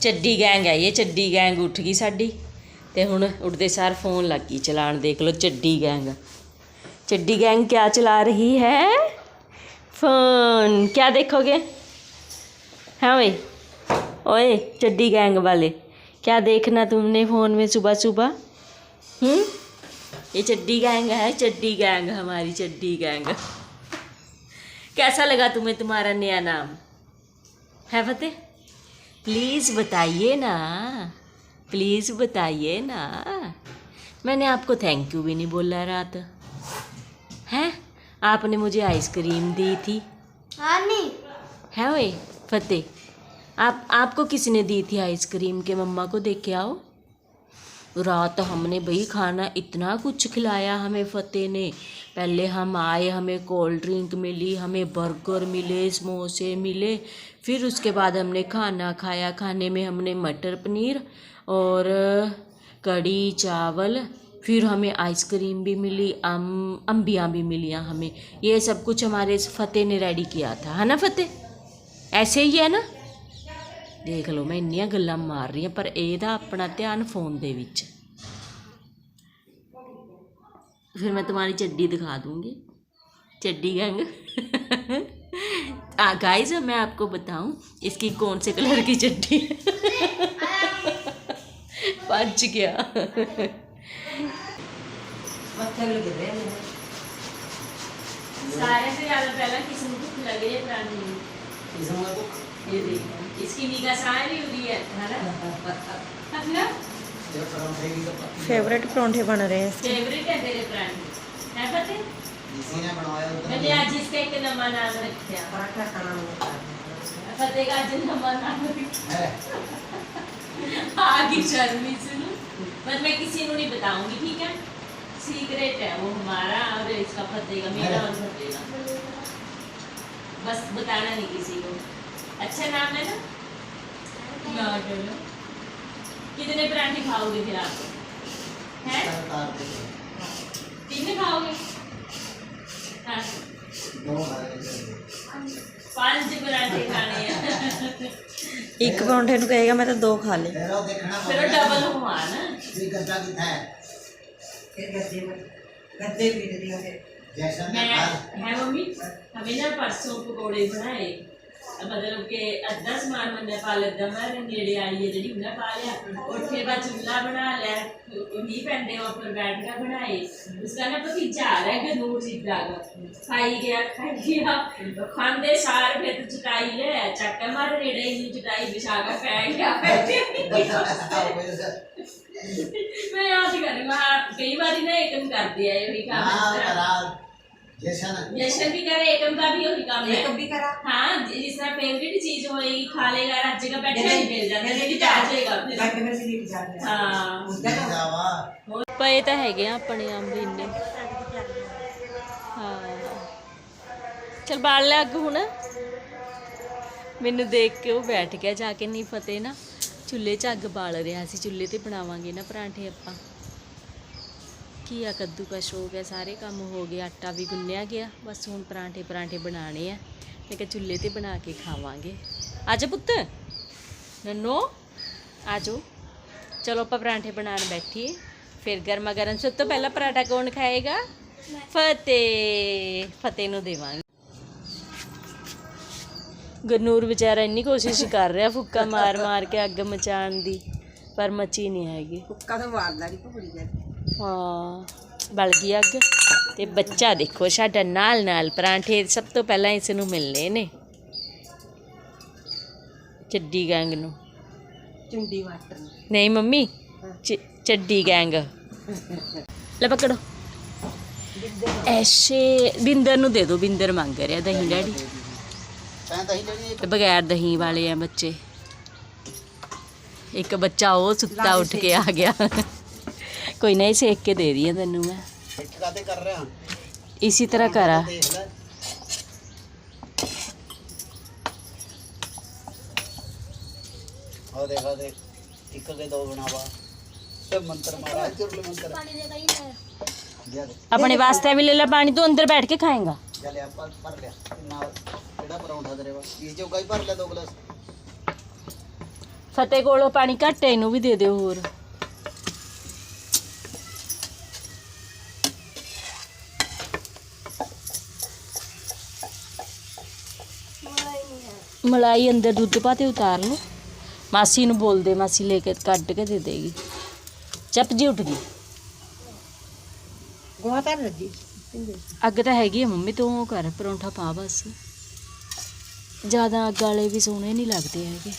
ਚੱਡੀ gang ਹੈ ਇਹ ਚੱਡੀ gang ਉੱਠ ਗਈ ਸਾਡੀ ਤੇ ਹੁਣ ਉੱਠਦੇ ਸਾਰ ਫੋਨ ਲੱਗ ਗਈ ਚਲਾਣ ਦੇਖ ਲਓ ਚੱਡੀ ਗੈਂਗ ਚੱਡੀ गैंग क्या चला रही है फोन क्या देखोगे हाँ भाई ओए चड्डी गैंग वाले क्या देखना तुमने फ़ोन में सुबह सुबह हम्म ये चड्डी गैंग है चड्डी गैंग हमारी चड्डी गैंग कैसा लगा तुम्हें तुम्हारा नया नाम है फतेह प्लीज़ बताइए ना। प्लीज़ बताइए ना। मैंने आपको थैंक यू भी नहीं बोला रात। हैं? आपने मुझे आइसक्रीम दी थी। हाँ नहीं है वे? फतेह आप आपको किसने दी थी आइसक्रीम के मम्मा को देख के आओ। रात हमने भाई खाना इतना कुछ खिलाया हमें फतेह ने। पहले हम आए, हमें कोल्ड ड्रिंक मिली, हमें बर्गर मिले, समोसे मिले। फिर उसके बाद हमने खाना खाया। खाने में हमने मटर पनीर और कड़ी चावल। फिर हमें आइसक्रीम भी मिली, अम, अम्बियाँ भी मिलियाँ हमें। ये सब कुछ हमारे फतेह ने रेडी किया था। है ना फतेह? ऐसे ही है ना? ਦੇਖ ਲਓ ਮੈਂ ਇੰਨੀਆਂ ਗੱਲਾਂ ਮਾਰ ਰਹੀ ਹਾਂ ਪਰ ਇਹਦਾ ਆਪਣਾ ਧਿਆਨ ਫੋਨ ਦੇ ਵਿੱਚ फिर मैं तुम्हारी चड्डी दिखा दूंगी चड्डी गैंग आ गाइस मैं आपको बताऊं इसकी कौन से कलर की चड्डी है बच गया सारे से ज़्यादा पहला किस्म भूख लग रही है प्राणी ये देखो इसकी निगाह साए भी हुई है है ना मतलब फेवरेट परांठे बन रहे हैं फेवरेट है तेरे परांठे है पते इसी ने बनवाया मैंने आज इसका एक नवा नाम रखा पराठा खाना फतेह का आज नवा नाम है आगे शर्मी सुनो पर मैं किसी को नहीं बताऊंगी ठीक है सीक्रेट है वो हमारा और इसका फतेह का मेरा और फतेह का बस बताना नहीं किसी को अच्छा नाम है ना कितने पराठे खाओगे फिर आप हैं तीन खाओगे हाँ पांच पराठे खाने हैं ਇੱਕ ਪਰੌਂਠੇ ਨੂੰ ਕਹੇਗਾ ਮੈਂ ਤਾਂ ਦੋ ਖਾ ਲੇ फिर वो डबल हुआ ना मैं है मम्मी हमें ना परसों पकौड़े बनाए ਮਤਲਬ ਕਿ ਅੱਧਾ ਸਮਾਨ ਮੰਨੇ ਪਾ ਲੈਦਾ, ਮੈਂ ਨੇੜੇ ਆਈ ਹੈ ਜਿਹੜੀ ਉਹਨਾਂ ਪਾ ਲਿਆ। ਉੱਥੇ ਬਾ ਚੁੱਲਾ ਬਣਾ ਲੈ ਵੀ ਪੈਂਦੇ ਉਹ ਪਰ ਬੈਠ ਕੇ ਬਣਾਏ ਉਸਕਾ ਨਾ ਭਤੀਜਾ ਆ ਰਿਹਾ ਕਿ ਨੂਰ ਜੀ ਦਾ ਖਾਈ ਗਿਆ ਖਾਈ ਗਿਆ। ਖਾਂਦੇ ਸਾਰ ਫਿਰ ਚਟਾਈ ਲੈ, ਚੱਕ ਮਾਰ ਨੇੜੇ ਹੀ ਚਟਾਈ ਵਿਛਾ ਕੇ ਪੈ ਗਿਆ। ਮੈਂ ਯਾਦ ਕਰੀ ਮੈਂ ਕਈ ਵਾਰੀ ਨਾ ਇੱਕਨ ਕਰਦੇ ਆ, ਇਹ ਵੀ ਕੰਮ ਹਾਂ भी काम जशन भी करे एकम का भी वही काम है ਵੀ ਕਰਾ हाँ जिस तरह फेवरेट चीज होगी खा लेगा राज्य का बैठा ही मिल जाता है भी आ जाएगा फिर ਮੈਂ ਸੀ ਲਿਖ ਜਾ ਹਾਂ ਪਏ ਤਾਂ ਹੈਗੇ ਆ ਆਪਣੇ ਅੰਬ ਇੰਨੇ ਹਾਂ ਚਲ ਬਾਲ ਲੈ ਅੱਗ ਹੁਣ ਮੈਨੂੰ ਦੇਖ ਕੇ ਉਹ ਬੈਠ ਗਿਆ ਜਾ ਕੇ ਨਹੀਂ ਫਤਿਹ ਨਾ ਚੁੱਲ੍ਹੇ 'ਚ ਅੱਗ ਬਾਲ ਰਿਹਾ ਸੀ ਚੁੱਲ੍ਹੇ ਤੇ ਬਣਾਵਾਂਗੇ ਨਾ ਪਰਾਂਠੇ ਆਪਾਂ ਕੀ ਆ ਕੱਦੂਕਸ਼ ਹੋ ਗਿਆ ਸਾਰੇ ਕੰਮ ਹੋ ਗਏ ਆਟਾ ਵੀ ਗੁੰਨਿਆ ਗਿਆ ਬਸ ਹੁਣ ਪਰਾਂਠੇ ਪਰਾਂਠੇ ਬਣਾਣੇ ਆ ਮੈਂ ਕਿਹਾ ਚੁੱਲ੍ਹੇ ਤੇ ਬਣਾ ਕੇ ਖਾਵਾਂਗੇ। ਆਜਾ ਪੁੱਤ ਨੰਨੋ ਆਜੋ ਚਲੋ ਆਪਾਂ ਪਰਾਂਠੇ ਬਣਾਉਣ ਬੈਠੀਏ ਫਿਰ ਗਰਮਾ ਗਰਮ ਸਭ ਤੋਂ ਪਹਿਲਾਂ ਪਰਾਠਾ ਕੌਣ ਖਾਏਗਾ? ਫਤਿਹ ਫਤਿਹ ਨੂੰ ਦੇਵਾਂਗੇ। ਗਨੂਰ ਵਿਚਾਰਾ ਇੰਨੀ ਕੋਸ਼ਿਸ਼ ਕਰ ਰਿਹਾ ਫੁੱਕਾ ਮਾਰ ਮਾਰ ਕੇ ਅੱਗ ਮਚਾਉਣ ਦੀ ਪਰ ਮਚੀ ਨਹੀਂ ਹੈਗੀ। ਕੁੱਕਾ ਤਾਂ ਮਾਰਦਾ ਨਹੀਂ ਭੁੜੀ ਜਾ ਹਾਂ। ਬਲ ਗਈ ਅੱਗ। ਤੇ ਬੱਚਾ ਦੇਖੋ ਸਾਡਾ ਨਾਲ ਨਾਲ ਪਰਾਂਠੇ ਸਭ ਤੋਂ ਪਹਿਲਾਂ ਇਸ ਨੂੰ ਮਿਲਨੇ ਨੇ। ਚੱਡੀ ਗੈਂਗ ਨੂੰ। ਚੁੰਡੀ ਵਾਟਰ ਨਹੀਂ ਮੰਮੀ ਚ- ਚੱਡੀ ਗੈਂਗ। ਲੈ ਪਕੜੋ। ਐਸੇ ਬਿੰਦਰ ਨੂੰ ਦੇ ਦਿਓ ਬਿੰਦਰ ਮੰਗ ਰਿਹਾ ਦਹੀਂ ਡੈਡੀ। ਤੇ ਬਗੈਰ ਦਹੀਂ ਵਾਲੇ ਆ ਬੱਚੇ। ਇੱਕ ਬੱਚਾ ਉਹ ਸੁੱਤਾ ਉੱਠ ਕੇ ਆ ਗਿਆ। कोई नहीं सेक के दे दी है तेन मैं। इसी तरह करा। अपने वास्ते भी ले ला पानी तू अंदर बैठ के खाएगा। फतेह को पानी घट इनू भी दे दो होर। ਮਲਾਈ ਅੰਦਰ ਦੁੱਧ ਪਾ ਤੇ ਉਤਾਰ ਲਓ। ਮਾਸੀ ਨੂੰ ਬੋਲ ਦੇ ਮਾਸੀ ਲੈ ਕੇ ਕੱਢ ਕੇ ਦੇ ਦੇਗੀ। ਚੱਪ ਜੀ ਉੱਠ ਗਈ। ਗੋਹਾ ਤਾਂ ਰੱਜੀ ਅੱਗ ਤਾਂ ਹੈਗੀ ਆ ਮੰਮੀ ਤੂੰ ਉਹ ਕਰ ਪਰੌਂਠਾ ਪਾ ਬਸ। ਜ਼ਿਆਦਾ ਅੱਗ ਵਾਲੇ ਵੀ ਸੋਹਣੇ ਨਹੀਂ ਲੱਗਦੇ ਹੈਗੇ।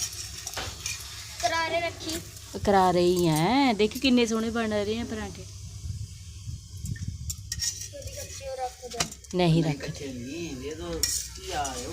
ਕਰਾਰੇ ਰੱਖੀ। ਕਰਾ ਰਹੀ ਐ ਦੇਖ ਕਿੰਨੇ ਸੋਹਣੇ ਬਣ ਰਹੇ ਆ ਪਰਾਂਠੇ। ਨਹੀਂ ਰੱਖਦੇ ਨਹੀਂ ਦੇ ਦੋ ਕੀ ਆਇਓ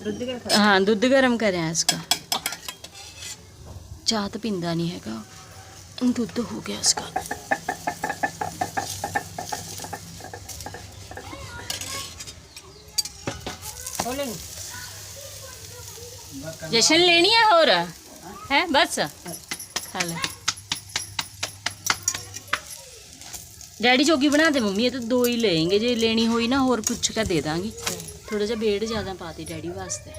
हाँ दुध गर्म करें इसका चाह तो पींदा नहीं है दुध तो हो गया इसका जशन लेनी है और? है? बस? खाले डैडी चौकी बना दे मम्मी ये तो दो ही लेंगे। जे लेनी हुई ना और कुछ का दे दांगी। ਥੋੜਾ ਜਿਹਾ ਬੇੜ ਜ਼ਿਆਦਾ ਪਾ ਦੇ ਡੈਡੀ ਵਾਸਤੇ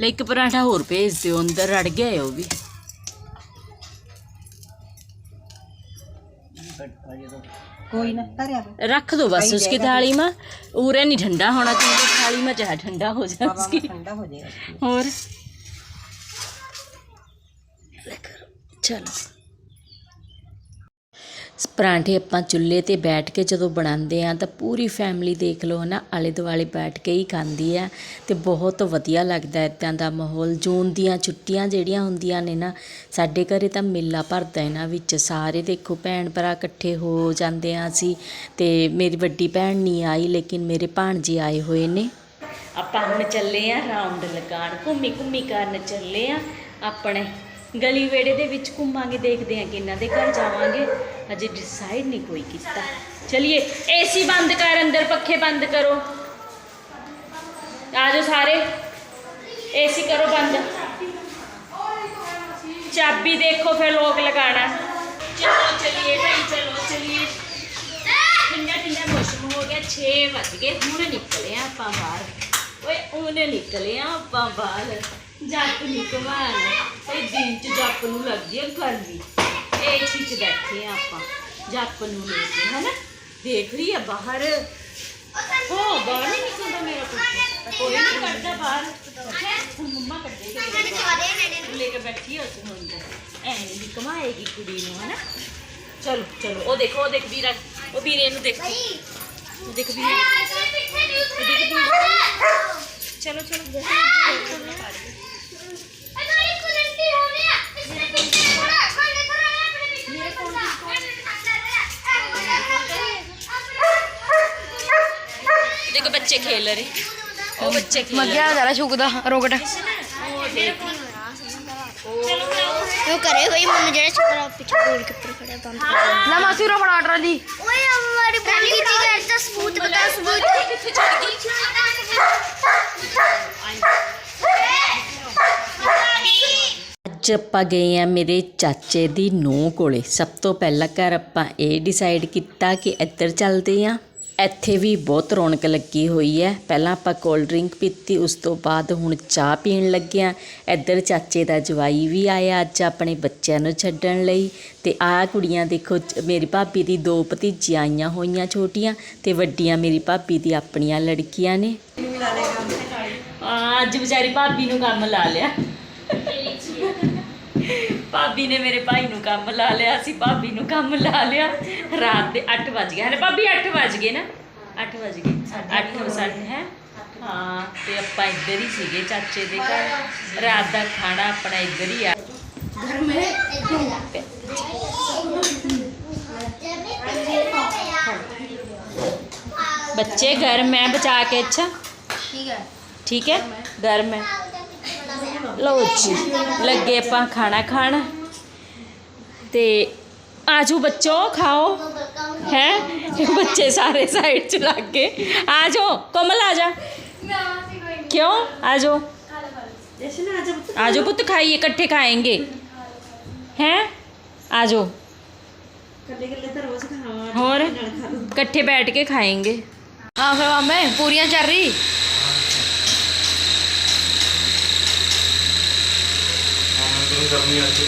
ਲੈ ਇੱਕ ਪਰਾਂਠਾ ਹੋਰ ਭੇਜ ਦਿਓ ਅੰਦਰ ਰੜ ਗਿਆ ਹੈ ਉਹ ਵੀ ये तो कोई ना तारे आप रख दो बस उसकी थाली में उरे नहीं ठंडा होना चाहिए थाली में चाहे ठंडा हो जाए बाबा उसकी ठंडा हो जाएगा ਹੋਰ ਚਲੋ ਪਰਾਂਠੇ ਆਪਾਂ ਚੁੱਲ੍ਹੇ ਤੇ ਬੈਠ ਕੇ ਜਦੋਂ ਬਣਾਉਂਦੇ ਹਾਂ ਤਾਂ ਪੂਰੀ ਫੈਮਿਲੀ ਦੇਖ ਲਓ ਹੈ ਨਾ ਆਲੇ ਦੁਆਲੇ ਬੈਠ ਕੇ ਹੀ ਖਾਂਦੀ ਹੈ ਅਤੇ ਬਹੁਤ ਵਧੀਆ ਲੱਗਦਾ ਇੱਦਾਂ ਦਾ ਮਾਹੌਲ। ਜੂਨ ਦੀਆਂ ਛੁੱਟੀਆਂ ਜਿਹੜੀਆਂ ਹੁੰਦੀਆਂ ਨੇ ਨਾ, ਸਾਡੇ ਘਰ ਤਾਂ ਮੇਲਾ ਭਰਦਾ ਇਹਨਾਂ ਵਿੱਚ। ਸਾਰੇ ਦੇਖੋ ਭੈਣ ਭਰਾ ਇਕੱਠੇ ਹੋ ਜਾਂਦੇ ਹਾਂ ਅਸੀਂ ਅਤੇ ਮੇਰੀ ਵੱਡੀ ਭੈਣ ਨਹੀਂ ਆਈ ਲੇਕਿਨ ਮੇਰੇ ਭਾਣਜੇ ਆਏ ਹੋਏ ਨੇ। ਆਪਾਂ ਹੁਣ ਚੱਲੇ ਆ ਰਾਉਂਡ ਲਗਾਣ ਘੁੰਮੀ ਘੁੰਮੀ ਕਰਨ ਚੱਲੇ ਆ ਆਪਣੇ। ਗਲੀ ਵੇੜੇ ਦੇ ਵਿੱਚ ਘੁੰਮਾਂਗੇ, ਦੇਖਦੇ ਹਾਂ ਕਿੰਨਾ ਦੇ ਘਰ ਜਾਵਾਂਗੇ। ਅਜੇ ਡਿਸਾਈਡ ਨਹੀਂ ਕੋਈ ਕੀਤਾ। ਚਲਿਏ ਏਸੀ ਬੰਦ ਕਰ, ਅੰਦਰ ਪੱਖੇ ਬੰਦ ਕਰੋ। ਆ ਜਾਓ ਸਾਰੇ। ਏਸੀ ਕਰੋ ਬੰਦ। ਚਾਬੀ ਦੇਖੋ ਫਿਰ ਲੋਕ ਲਗਾਣਾ ਚਲੋ, ਚਲਿਏ ਭਾਈ, ਚਲੋ, ਚਲਿਏ। ਠੰਡਾ ਠੰਡਾ ਮੌਸਮ ਹੋ ਗਿਆ 6 ਵੱਜ ਗਏ। ਹੁਣ ਨਿਕਲੇ ਆਪਾਂ ਬਾਹਰ। ਓਏ ਉਹਨੇ ਨਿਕਲੇ ਆ ਆਪਾਂ ਬਾਹਰ। ਜੱਟ ਨਹੀਂ ਕਮਾਲ ਇਹ ਦਿਨ ਚ ਜੱਪ ਨੂੰ ਲੱਗਦੀ ਹੈ ਗਰਮੀ। ਇਹ ਚ ਬੈਠੇ ਆ ਆਪਾਂ। ਜੱਪ ਨੂੰ ਲੈ ਕੇ, ਹਨਾ? ਦੇਖ ਰਹੀ ਆ ਬਾਹਰ। ਹੋ, ਬਾਹਰ ਨਹੀਂ ਨਿਕਲਦਾ ਮੇਰਾ ਪੁੱਤ। ਕੋਈ ਨਹੀਂ ਕੱਢਦਾ ਬਾਹਰ। ਹੁਣ ਮੰਮਾ ਕੱਢੇਗੀ ਲੈ ਕੇ ਬੈਠੀ ਹੋ ਤੂੰ। ਅੰਦਰ ਐ ਨਹੀਂ ਕਮਾਏਗੀ ਕੁੜੀ ਨੂੰ, ਹਨਾ? ਚਲੋ ਚਲੋ, ਉਹ ਦੇਖੋ, ਉਹ ਦੇਖ ਵੀਰਾ। ਉਹ ਵੀਰੇ ਨੂੰ ਦੇਖੋ। ਉਹ ਦੇਖ ਵੀਰੇ। ਚਲੋ ਚਲੋ। ਦੇਖੋ ਬੱਚੇ ਖੇਲ ਰਹੇ ਉਹ ਬੱਚੇ ਖੇਲ ਰਹੇ ਮੱਗਿਆ ਜਰਾ ਛੁਕਦਾ ਰੋਕਟ ਉਹ ਦੇਖ ਉਹ ਕਰੇ ਹੋਈ ਮੈਨੂੰ ਜਿਹੜਾ ਛੁਕਦਾ ਪਿੱਛੇ ਗੋਲ ਕੇ ਉੱਪਰ ਖੜਾ ਬੰਦ ना मासी रो बड़ा ट्राली ਓਏ ਹਮਾਰੀ ਬੋਲੀ ਦੀ ਗੱਲ ਤਾਂ ਸਬੂਤ ਬਤਾ ਸਬੂਤ ਕਿੱਥੇ ਚੜ ਗਈ ਅੱਜ ਆਪਾਂ ਗਏ ਆ ਮੇਰੇ ਚਾਚੇ ਦੀ ਨੂੰਹ ਕੋਲੇ ਸਭ ਤੋਂ ਪਹਿਲਾਂ ਘਰ ਆਪਾਂ ਇਹ ਡਿਸਾਈਡ ਕੀਤਾ ਕਿ ਇੱਧਰ ਚੱਲਦੇ ਆ ਇੱਥੇ ਵੀ ਬਹੁਤ ਰੌਣਕ ਲੱਗੀ ਹੋਈ ਹੈ। ਪਹਿਲਾਂ ਆਪਾਂ ਕੋਲਡ ਡਰਿੰਕ ਪੀਤੀ ਉਸ ਤੋਂ ਬਾਅਦ ਹੁਣ ਚਾਹ ਪੀਣ ਲੱਗਿਆ ਇੱਧਰ ਚਾਚੇ ਦਾ ਜਵਾਈ ਵੀ ਆਇਆ ਅੱਜ ਆਪਣੇ ਬੱਚਿਆਂ ਨੂੰ ਛੱਡਣ ਲਈ। ਤੇ ਆਹ ਕੁੜੀਆਂ ਦੇਖੋ ਮੇਰੀ ਭਾਬੀ ਦੀ ਦੋ ਭਤੀਜੀਆਂ ਆਈਆਂ ਹੋਈਆਂ ਛੋਟੀਆਂ ਤੇ ਵੱਡੀਆਂ ਮੇਰੀ ਭਾਬੀ ਦੀ ਆਪਣੀਆਂ ਲੜਕੀਆਂ ਨੇ। ਆ, ਅੱਜ ਵਿਚਾਰੀ ਭਾਬੀ ਨੂੰ ਕੰਮ ਲਾ ਲਿਆ। ਭਾਬੀ ਨੇ ਮੇਰੇ ਭਾਈ ਨੂੰ ਕੰਮ ਲਾ ਲਿਆ ਅਸੀਂ ਭਾਬੀ ਨੂੰ ਕੰਮ ਲਾ ਲਿਆ ਰਾਤ ਦੇ 8 ਵਜ ਗਏ ਹਲੇ ਭਾਬੀ 8 ਵਜ ਗਏ ਨਾ 8 ਵਜ ਗਏ 8 ਸਾਢੇ ਹੈ ਹਾਂ ਤੇ ਆਪਾਂ ਇੱਧਰ ਹੀ ਸੀਗੇ ਚਾਚੇ ਦੇ ਘਰ ਰਾਤ ਦਾ ਖਾਣਾ ਆਪਣਾ ਇੱਧਰ ਹੀ ਆ ਬੱਚੇ ਗਰਮ ਹੈ ਬਚਾ ਕੇ ਅੱਛਾ ठीक है ਠੀਕ ਹੈ ਗਰਮ ਹੈ ਲਓ ਜੀ ਲੱਗੇ ਆਪਾਂ ਖਾਣਾ ਖਾਣ ਤੇ ਆਜੋ ਬੱਚੋ ਖਾਓ ਹੈ ਬੱਚੇ ਸਾਰੇ ਸਾਈਡ ਚ ਲੱਗ ਗਏ ਆਜੋ ਕੋਮਲ ਆ ਜਾ क्यों आजो आजो पुत्र खाइए इकट्ठे खाएंगे हैं आजो और इकट्ठे बैठ के खाएंगे हाँ फिर मामे पूरियां चल रही ਕੈਂਪਿੰਗ ਕਰਨੀ ਅੱਜ।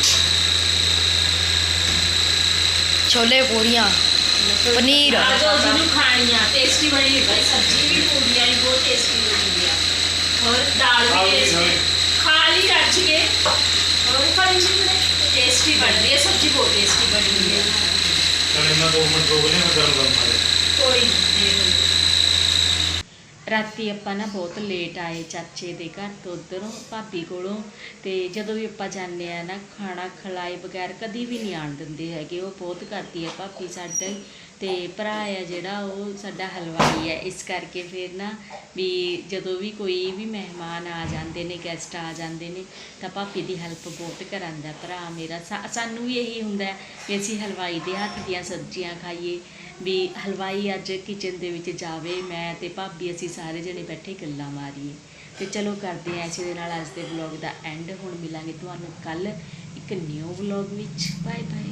ਛੋਲੇ ਪੂਰੀਆਂ ਪਨੀਰ। ਆ ਜੋ ਜਿਹਨੂੰ ਖਾਣੀ ਆ ਟੇਸਟੀ ਬਣੀ ਭਾਈ ਸਬਜ਼ੀ ਵੀ ਪੂਰੀਆਂ ਹੀ ਬਹੁਤ ਟੇਸਟੀ ਬਣੀ ਆ। ਹੋਰ ਦਾਲ ਵੀ ਟੇਸਟੀ ਖਾ ਲਈ ਰੱਜ ਕੇ। ਹੋਰ ਫਰਿੰਜ ਵੀ ਟੇਸਟੀ ਬਣਦੀ ਹੈ ਸਬਜ਼ੀ ਬਹੁਤ ਟੇਸਟੀ ਬਣੀ ਹੈ ਚਲ ਇਹਨਾਂ 2 ਮਿੰਟ ਰੋਕ ਲਿਆ ਗਰਮ ਗਰਮ ਖਾ ਲੈ। ਕੋਈ ਨਹੀਂ ਰਾਤੀ ਆਪਾਂ ਨਾ ਬਹੁਤ ਲੇਟ ਆਏ ਚਾਚੇ ਦੇ ਘਰ ਤੋਂ ਉਧਰੋਂ, ਭਾਬੀ ਕੋਲੋਂ ਤੇ ਜਦੋਂ ਵੀ ਆਪਾਂ ਜਾਂਦੇ ਆ ਨਾ, ਖਾਣਾ ਖਲਾਏ ਬਗੈਰ ਕਦੀ ਵੀ ਨਹੀਂ ਆਣ ਦਿੰਦੇ ਹੈਗੇ, ਉਹ ਬਹੁਤ ਕਰਦੀ ਹੈ ਭਾਬੀ ਸਾਡੇ ਅਤੇ ਭਰਾ ਆ ਜਿਹੜਾ ਉਹ ਸਾਡਾ ਹਲਵਾਈ ਹੈ ਇਸ ਕਰਕੇ ਫਿਰ ਨਾ ਵੀ ਜਦੋਂ ਵੀ ਕੋਈ ਵੀ ਮਹਿਮਾਨ ਆ ਜਾਂਦੇ ਨੇ ਗੈਸਟ ਆ ਜਾਂਦੇ ਨੇ, ਤਾਂ ਭਾਬੀ ਦੀ ਹੈਲਪ ਬਹੁਤ ਕਰਾਂਦਾ ਭਰਾ ਮੇਰਾ। ਸਾ- ਸਾਨੂੰ ਵੀ ਇਹੀ ਹੁੰਦਾ ਹੈ ਕਿ ਅਸੀਂ ਹਲਵਾਈ ਦੇ ਹੱਥ ਦੀਆਂ ਸਬਜ਼ੀਆਂ ਖਾਈਏ, ਵੀ ਹਲਵਾਈ ਅੱਜ ਕਿਚਨ ਦੇ ਵਿੱਚ ਜਾਵੇ, ਮੈਂ ਤੇ ਭਾਬੀ ਅਸੀਂ ਸਾਰੇ ਜਣੇ ਬੈਠੇ ਗੱਲਾਂ ਮਾਰੀਏ। ਤੇ ਚਲੋ ਕਰਦੇ ਹਾਂ ਇਸੇ ਦੇ ਨਾਲ ਅੱਜ ਦੇ ਵਲੌਗ ਦਾ ਐਂਡ ਹੁਣ ਮਿਲਾਂਗੇ ਤੁਹਾਨੂੰ ਕੱਲ ਇੱਕ ਨਿਊ ਵਲੌਗ ਵਿੱਚ। Bye bye